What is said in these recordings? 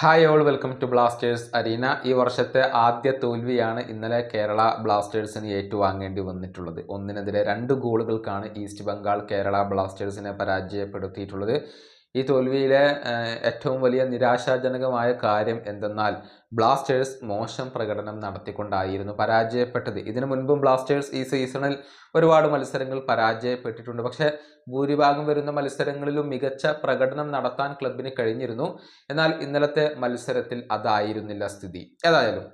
Hi all welcome to Blasters arena ഈ വർഷത്തെ ആദ്യ തോൽവിയാണ് ഇന്നലെ കേരള ബ്ലാസ്റ്റേഴ്സിന് ഏറ്റുവാങ്ങേണ്ടി വന്നിട്ടുള്ളത്. ഒന്നിനെതിരെ രണ്ട് ഗോളുകൾക്കാണ് ഈസ്റ്റ് ബംഗാൾ കേരള ബ്ലാസ്റ്റേഴ്സിനെ പരാജയപ്പെടുത്തിയിട്ടുള്ളത്. ഈ തോൽവിയിലെ ഏറ്റവും വലിയ നിരാശാജനകമായ കാര്യം എന്തെന്നാൽ ബ്ലാസ്റ്റേഴ്സ് മോശം പ്രകടനം നടത്തിക്കൊണ്ടായിരുന്നു പരാജയപ്പെട്ടത്. ഇതിനു മുൻപും ബ്ലാസ്റ്റേഴ്സ് ഈ സീസണിൽ ഒരുപാട് മത്സരങ്ങൾ പരാജയപ്പെട്ടിട്ടുണ്ട്. പക്ഷേ ഭൂരിഭാഗം വരുന്ന മത്സരങ്ങളിലും മികച്ച പ്രകടനം നടത്താൻ ക്ലബിന് കഴിഞ്ഞിരുന്നു. എന്നാൽ ഇന്നലത്തെ മത്സരത്തിൽ അതായിരുന്നില്ല സ്ഥിതി. ഏതായാലും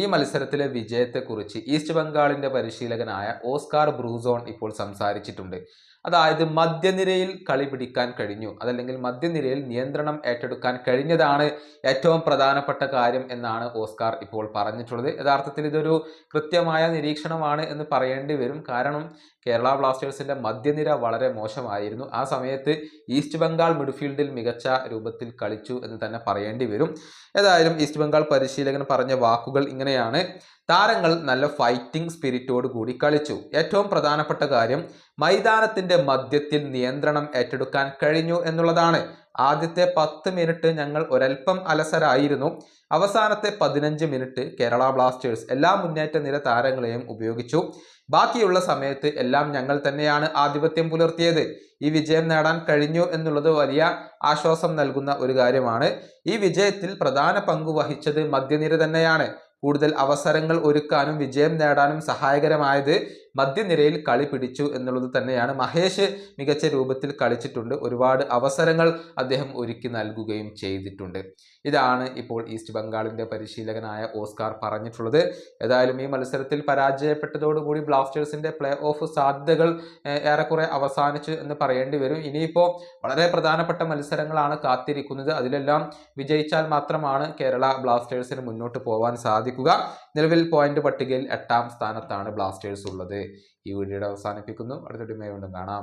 ഈ മത്സരത്തിലെ വിജയത്തെക്കുറിച്ച് ഈസ്റ്റ് ബംഗാളിന്റെ പരിശീലകനായ ഓസ്കാർ ബ്രൂസോൺ ഇപ്പോൾ സംസാരിച്ചിട്ടുണ്ട്. അതായത് മധ്യനിരയിൽ കളി പിടിക്കാൻ കഴിഞ്ഞു. അതല്ലെങ്കിൽ മധ്യനിരയിൽ നിയന്ത്രണം ഏറ്റെടുക്കാൻ കഴിഞ്ഞതാണ് ഏറ്റവും പ്രധാനപ്പെട്ട കാര്യം എന്നാണ് ഓസ്കാർ ഇപ്പോൾ പറഞ്ഞിട്ടുള്ളത്. യഥാർത്ഥത്തിൽ ഇതൊരു കൃത്യമായ നിരീക്ഷണമാണ് എന്ന് പറയേണ്ടി വരും. കാരണം കേരള ബ്ലാസ്റ്റേഴ്സിന്റെ മധ്യനിര വളരെ മോശമായിരുന്നു. ആ സമയത്ത് ഈസ്റ്റ് ബംഗാൾ മിഡ്ഫീൽഡിൽ മികച്ച രൂപത്തിൽ കളിച്ചു എന്ന് തന്നെ പറയേണ്ടി വരും. ഏതായാലും ഈസ്റ്റ് ബംഗാൾ പരിശീലകൻ പറഞ്ഞ വാക്കുകൾ ഇങ്ങനെയാണ്. താരങ്ങൾ നല്ല ഫൈറ്റിംഗ് സ്പിരിറ്റോട് കൂടി കളിച്ചു. ഏറ്റവും പ്രധാനപ്പെട്ട കാര്യം മൈതാനത്തിന്റെ മധ്യത്തിൽ നിയന്ത്രണം ഏറ്റെടുക്കാൻ കഴിഞ്ഞു എന്നുള്ളതാണ്. ആദ്യത്തെ പത്ത് മിനിറ്റ് ഞങ്ങൾ ഒരൽപ്പം അലസരായിരുന്നു. അവസാനത്തെ പതിനഞ്ച് മിനിറ്റ് കേരള ബ്ലാസ്റ്റേഴ്സ് എല്ലാ മുന്നേറ്റ നിര താരങ്ങളെയും ഉപയോഗിച്ചു. ബാക്കിയുള്ള സമയത്ത് എല്ലാം ഞങ്ങൾ തന്നെയാണ് ആധിപത്യം പുലർത്തിയത്. ഈ വിജയം നേടാൻ കഴിഞ്ഞു എന്നുള്ളത് വലിയ ആശ്വാസം നൽകുന്ന ഒരു കാര്യമാണ്. ഈ വിജയത്തിൽ പ്രധാന പങ്ക് വഹിച്ചത് മധ്യനിര തന്നെയാണ്. കൂടുതൽ അവസരങ്ങൾ ഒരുക്കാനും വിജയം നേടാനും സഹായകരമായത് മധ്യനിരയിൽ കളി പിടിച്ചു എന്നുള്ളത് തന്നെയാണ്. മഹേഷ് മികച്ച രൂപത്തിൽ കളിച്ചിട്ടുണ്ട്. ഒരുപാട് അവസരങ്ങൾ അദ്ദേഹം ഒരുക്കി നൽകുകയും ചെയ്തിട്ടുണ്ട്. ഇതാണ് ഇപ്പോൾ ഈസ്റ്റ് ബംഗാളിന്റെ പരിശീലകനായ ഓസ്കാർ പറഞ്ഞിട്ടുള്ളത്. ഏതായാലും ഈ മത്സരത്തിൽ പരാജയപ്പെട്ടതോടുകൂടി ബ്ലാസ്റ്റേഴ്സിന്റെ പ്ലേ ഓഫ് സാധ്യതകൾ ഏറെക്കുറെ അവസാനിച്ചു എന്ന് പറയേണ്ടി വരും. ഇനിയിപ്പോൾ വളരെ പ്രധാനപ്പെട്ട മത്സരങ്ങളാണ് കാത്തിരിക്കുന്നത്. അതിലെല്ലാം വിജയിച്ചാൽ മാത്രമാണ് കേരള ബ്ലാസ്റ്റേഴ്സിന് മുന്നോട്ട് പോകാൻ സാധിക്കുക. നിലവിൽ പോയിന്റ് പട്ടികയിൽ എട്ടാം സ്ഥാനത്താണ് ബ്ലാസ്റ്റേഴ്സ് ഉള്ളത്. ഈ വീഡിയോയുടെ അവസാനിപ്പിക്കുന്നു. അടുത്ത ടീമായി വീണ്ടും കാണാം.